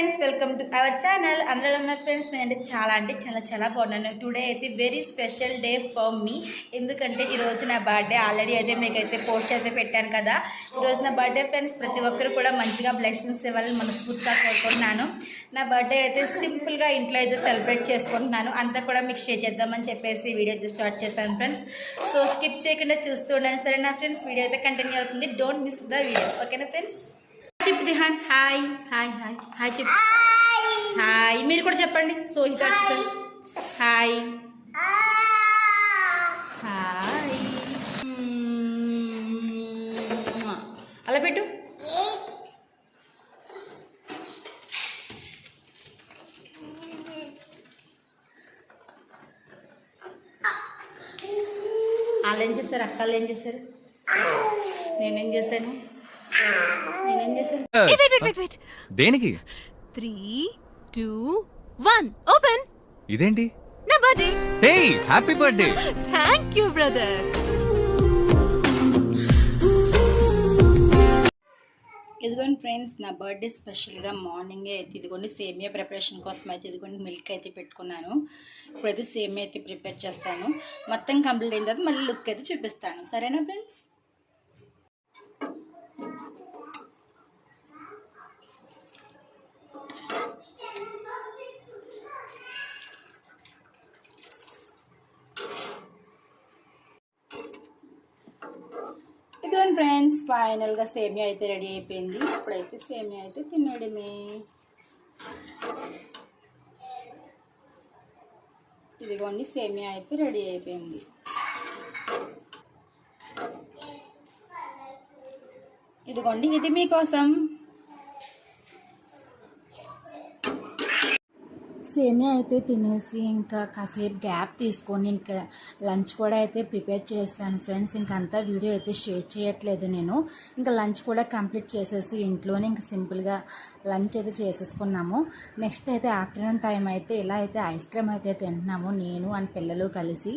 Friends welcome to our channel అందరూ ఉన్న friends నేనంటే చాలా అంటే చాలా చాలా బాగున్నాను. టుడే అయితే very special day for me ఎందుకంటే ఈరోజు నా బర్త్డే ఆల్రెడీ అయితే మీకైతే పోస్ట్ అయితే పెట్టాను కదా. ఈరోజు నా బర్త్డే ఫ్రెండ్స్ ప్రతి ఒక్కరు కూడా మంచిగా బ్లెస్సింగ్స్ ఇవ్వాలని మనస్ఫూర్తిగా కోరుకుంటున్నాను. నా బర్త్డే అయితే సింపుల్గా ఇంట్లో అయితే సెలబ్రేట్ చేసుకుంటున్నాను. అంతా కూడా మీకు షేర్ చేద్దామని చెప్పేసి వీడియో అయితే స్టార్ట్ చేస్తాను ఫ్రెండ్స్ సో స్కిప్ చేయకుండా చూస్తూ ఉండండి. సరే నా ఫ్రెండ్స్ వీడియో అయితే కంటిన్యూ అవుతుంది. డోంట్ మిస్ ద వీడియో ఓకేనా ఫ్రెండ్స్ చెప్పు Dihan. Hi. Hi hi. Hi చెప్పు. హాయ్. మీరు కూడా చెప్పండి. సో ఇంకా హాయ్. హాయ్. అలా పెట్టు. వాళ్ళు ఏం చేస్తారు? అక్కలు ఏం చేస్తారు? నేనేం చేశాను దేనికి? Three, two, one. Open. ఇదేంటి? నా birthday. Hey happy birthday. Thank you brother. ఇదిగోండి ఫ్రెండ్స్ నా బర్త్డే స్పెషల్గా మార్నింగే అయితే ఇదిగోండి సేమియా ప్రిపరేషన్ కోసం అయితే ఇదిగోండి మిల్క్ అయితే పెట్టుకున్నాను. ఇప్పుడైతే సేమియా అయితే ప్రిపేర్ చేస్తాను. మొత్తం కంప్లీట్ అయిన తర్వాత మళ్ళీ లుక్ అయితే చూపిస్తాను. సరేనా ఫ్రెండ్స్ ఇదిగోండి ఫ్రెండ్స్ ఫైనల్గా సేమియా అయితే రెడీ అయిపోయింది. ఇప్పుడైతే సేమియా అయితే తినేయడమే ఇదిగోండి సేమియా అయితే రెడీ అయిపోయింది. ఇదిగోండి ఇది మీకోసం. సేమియా అయితే తినేసి ఇంకా కాసేపు గ్యాప్ తీసుకొని ఇంకా లంచ్ కూడా అయితే ప్రిపేర్ చేశాను ఫ్రెండ్స్. ఇంకా అంతా వీడియో అయితే షేర్ చేయట్లేదు నేను. ఇంకా లంచ్ కూడా కంప్లీట్ చేసేసి ఇంట్లోనే ఇంకా సింపుల్గా లంచ్ అయితే చేసేసుకున్నాము. నెక్స్ట్ అయితే ఆఫ్టర్నూన్ టైం అయితే ఇలా అయితే ఐస్ క్రీమ్ అయితే తింటున్నాము నేను అండ్ పిల్లలు కలిసి.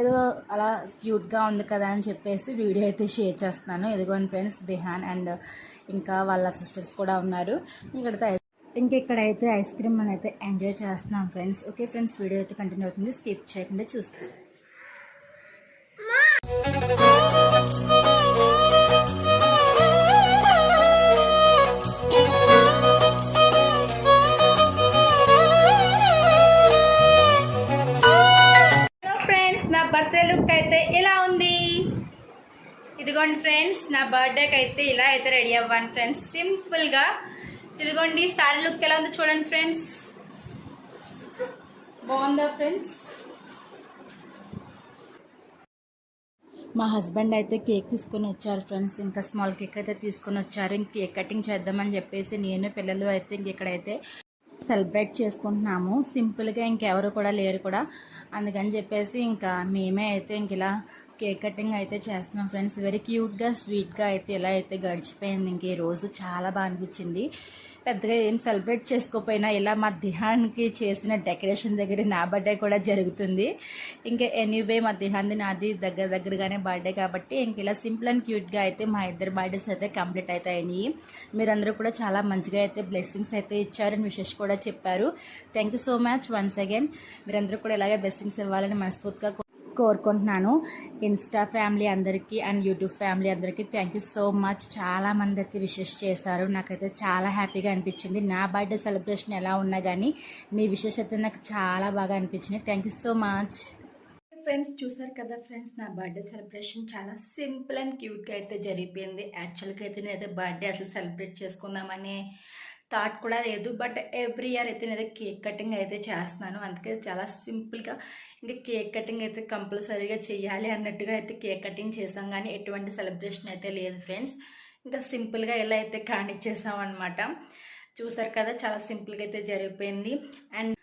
ఏదో అలా క్యూట్గా ఉంది కదా అని చెప్పేసి వీడియో అయితే షేర్ చేస్తున్నాను. ఎదుగోని ఫ్రెండ్స్ దిహాన్ అండ్ ఇంకా వాళ్ళ సిస్టర్స్ కూడా ఉన్నారు. ఇక్కడ ఇంకెక్కడైతే ఐస్ క్రీమ్ అని అయితే ఎంజాయ్ చేస్తున్నాం ఫ్రెండ్స్. ఓకే ఫ్రెండ్స్ వీడియో అయితే కంటిన్యూ అవుతుంది. స్కిప్ చేయకుండా చూస్తాం. హలో ఫ్రెండ్స్ నా బర్త్డే లుక్ అయితే ఇలా ఉంది. ఇదిగోండి ఫ్రెండ్స్ నా బర్త్డేకి అయితే ఇలా అయితే రెడీ అవ్వాను ఫ్రెండ్స్ సింపుల్గా ఇదిగోండి సారీ లుక్ ఎలా ఉందో చూడండి ఫ్రెండ్స్ బాగుందా ఫ్రెండ్స్ మా హస్బెండ్ అయితే కేక్ తీసుకొని వచ్చారు ఫ్రెండ్స్ ఇంకా స్మాల్ కేక్ అయితే తీసుకొని వచ్చారు. ఇంక కేక్ కటింగ్ చేద్దామని చెప్పేసి నేను పిల్లలు అయితే ఇంక ఇక్కడైతే సెలబ్రేట్ చేసుకుంటున్నాము. సింపుల్గా ఇంకెవరు కూడా లేరు కూడా. అందుకని చెప్పేసి ఇంకా మేమే అయితే ఇంక ఇలా కేక్ కటింగ్ అయితే చేస్తున్నాం ఫ్రెండ్స్. వెరీ క్యూట్గా స్వీట్గా అయితే ఇలా అయితే గడిచిపోయింది. ఇంక ఈ రోజు చాలా బాగా అనిపించింది. పెద్దగా ఏం సెలబ్రేట్ చేసుకోకపోయినా ఇలా మా దేహానికి చేసిన డెకరేషన్ దగ్గర నా బర్త్డే కూడా జరుగుతుంది. ఇంకా ఎనీవే మా దేహాన్ని నాది దగ్గర దగ్గరగానే బర్త్డే కాబట్టి ఇంక ఇలా సింపుల్ అండ్ క్యూట్గా అయితే మా ఇద్దరు బర్త్డేస్ అయితే కంప్లీట్ అయితే అయినాయి. మీరందరూ కూడా చాలా మంచిగా అయితే బ్లెస్సింగ్స్ అయితే ఇచ్చారని విషెస్ కూడా చెప్పారు. Thank you so much once again. మీరందరూ కూడా ఇలాగే బ్లెస్సింగ్స్ ఇవ్వాలని మనస్ఫూర్తిగా కోరుకుంటున్నాను. ఇన్స్టా ఫ్యామిలీ అందరికీ అండ్ యూట్యూబ్ ఫ్యామిలీ అందరికీ థ్యాంక్ యూ సో మచ్ చాలా మంది అయితే విషెస్ చేశారు. నాకైతే చాలా హ్యాపీగా అనిపించింది. నా బర్త్డే సెలబ్రేషన్ ఎలా ఉన్నా కానీ మీ విషెస్ అయితే నాకు చాలా బాగా అనిపించింది thank you so much friends చూసారు కదా ఫ్రెండ్స్ నా బర్త్డే సెలబ్రేషన్ చాలా సింపుల్ అండ్ క్యూట్గా అయితే జరిగిపోయింది. యాక్చువల్గా అయితే నేనైతే బర్త్డే అసలు సెలబ్రేట్ చేసుకుందామనే థాట్ కూడా లేదు. బట్ ఎవ్రీ ఇయర్ అయితే నేను కేక్ కటింగ్ అయితే చేస్తున్నాను. అందుకే చాలా సింపుల్గా ఇంకా కేక్ కటింగ్ అయితే కంపల్సరీగా చేయాలి అన్నట్టుగా అయితే కేక్ కటింగ్ చేసాం కానీ ఎటువంటి సెలబ్రేషన్ అయితే లేదు ఫ్రెండ్స్. ఇంకా సింపుల్గా ఎలా అయితే కానిచ్చేసాం అనమాట చూసారు కదా చాలా సింపుల్గా అయితే జరిగిపోయింది. అండ్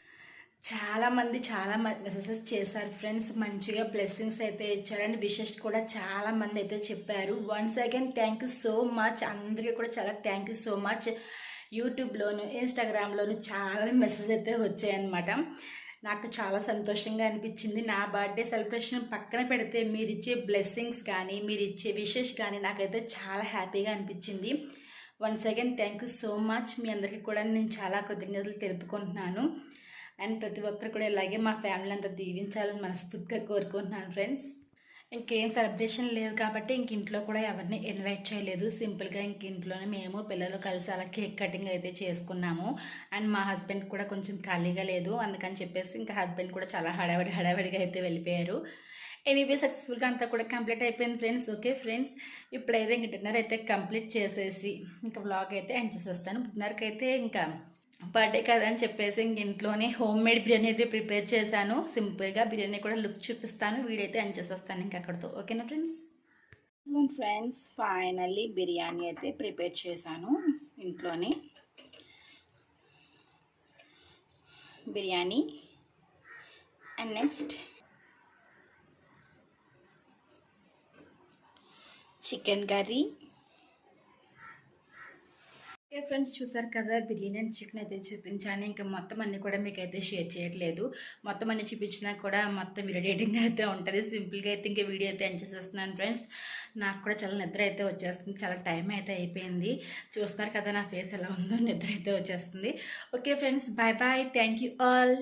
చాలామంది చాలా మెసేజెస్ చేశారు ఫ్రెండ్స్. మంచిగా బ్లెస్సింగ్స్ అయితే ఇచ్చారండి విషెస్ కూడా చాలా మంది అయితే చెప్పారు. Once again thank you so much. అందరికీ కూడా చాలా థ్యాంక్ యూ సో మచ్. యూట్యూబ్లోను ఇన్స్టాగ్రామ్లోను చాలా మెసేజ్ అయితే వచ్చాయన్నమాట. నాకు చాలా సంతోషంగా అనిపించింది. నా బర్త్డే సెలబ్రేషన్ పక్కన పెడితే మీరు ఇచ్చే బ్లెస్సింగ్స్ కానీ మీరు ఇచ్చే విషెస్ కానీ నాకైతే చాలా హ్యాపీగా అనిపించింది. Once again thank you so much. మీ అందరికీ కూడా నేను చాలా కృతజ్ఞతలు తెలుపుకుంటున్నాను. అండ్ ప్రతి ఒక్కరు కూడా ఇలాగే మా ఫ్యామిలీ అంతా దీవించాలని మనస్ఫూర్తిగా కోరుకుంటున్నాను ఫ్రెండ్స్. ఇంకేం సెలబ్రేషన్ లేదు కాబట్టి ఇంక ఇంట్లో కూడా ఎవరిని ఇన్వైట్ చేయలేదు. సింపుల్గా ఇంక ఇంట్లోనే మేము పిల్లలు కలిసి అలా కేక్ కటింగ్ అయితే చేసుకున్నాము. అండ్ మా హస్బెండ్ కూడా కొంచెం ఖాళీగా లేదు. అందుకని చెప్పేసి ఇంకా హస్బెండ్ కూడా చాలా హడావిడి హడావిడిగా అయితే వెళ్ళిపోయారు. ఎనీవే సక్సెస్ఫుల్గా అంతా కూడా కంప్లీట్ అయిపోయింది ఫ్రెండ్స్. ఓకే ఫ్రెండ్స్ ఇప్పుడైతే ఇంక డిన్నర్ అయితే కంప్లీట్ చేసేసి ఇంకా బ్లాగ్ అయితే ఎండ్ చేసేస్తాను. డిన్నర్కి అయితే ఇంకా బర్త్డే కదా అని చెప్పేసి ఇంక ఇంట్లోనే హోమ్ మేడ్ బిర్యానీ అయితే ప్రిపేర్ చేశాను. సింపుల్గా బిర్యానీ కూడా లుక్ చూపిస్తాను. వీడైతే ఎండ్ చేసేస్తాను ఇంకా అక్కడితో. ఓకేనా ఫ్రెండ్స్? ఫ్రెండ్స్ ఫైనల్లీ బిర్యానీ అయితే ప్రిపేర్ చేశాను ఇంట్లోనే. Biryani. And next chicken curry A friends చూసారు కదా బిర్యానీ అండ్ చికెన్ అయితే చూపించాను. ఇంకా మొత్తం అన్నీ కూడా మీకు అయితే షేర్ చేయట్లేదు. మొత్తం అన్ని చూపించినా కూడా మొత్తం ఇరిటేటింగ్ అయితే ఉంటుంది. సింపుల్గా అయితే ఇంకా వీడియో అయితే ఎంజాయ్ చేస్తున్నాను ఫ్రెండ్స్. నాకు కూడా చాలా నిద్ర అయితే వచ్చేస్తుంది. చాలా టైం అయితే అయిపోయింది. చూస్తున్నారు కదా నా ఫేస్ ఎలా ఉందో నిద్ర అయితే వచ్చేస్తుంది. Okay friends bye bye thank you all